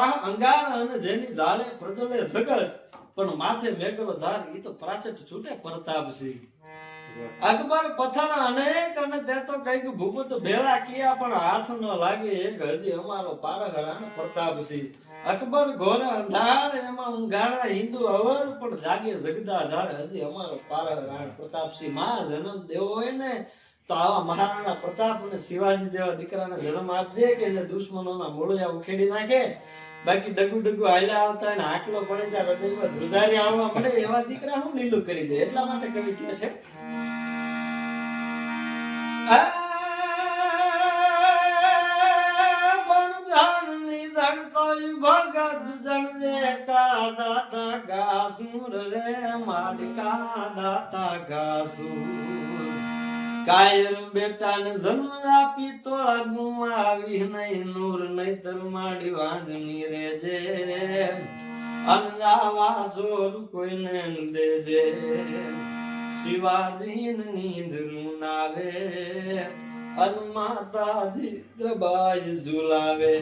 શાહ અંગાર અને જેની જાળે પ્રજળે સગળ. પણ માથે મેઘલો ધાર, ઈ તો પ્રાચટ છૂટે પ્રતાપસિંહ અકબર પથ્થર અનેક અને તે તો કંઈક ભૂપત ભેળા કિયા, પણ હાથ ન લાગે એક હજી અમારો પારગરાનો પ્રતાપસિંહ અકબર ઘોર અંધાર, એમાં ઊંઘાણા હિન્દુ અવર, પણ જાગે જગદાધાર, હજી અમારો પારગરાણ પ્રતાપસિંહ મા જન્મ દેવો હોય ને તો આવા મહારાણા પ્રતાપ અને શિવાજી જેવા દીકરાને જન્મ આપજે કે જે દુશ્મનોના મૂળિયા ઉખેડી નાખે. બાકી ડગુ ડગુ હાલ્યા આવતા અને આટલો પડે ત્યાં હૃદયમાં ધ્રુજારી આવવા પડે એવા દીકરા હું લીલું કરી દે. એટલા માટે કવિ કહે છે ભગત જણને કા દાતા ગાસુર રે માડી કા દાતા ગાસુર કાયર બેટાને જન્મ આપી તોળા ગુમાવી નહીં નૂર, નહીતર માડી વાંધણી રેજે અંજાવા ચોર કોઈને ન દેજે. શિવાજી નીંદ નાવે અન માતાજી દબાઈ ઝુલાવે.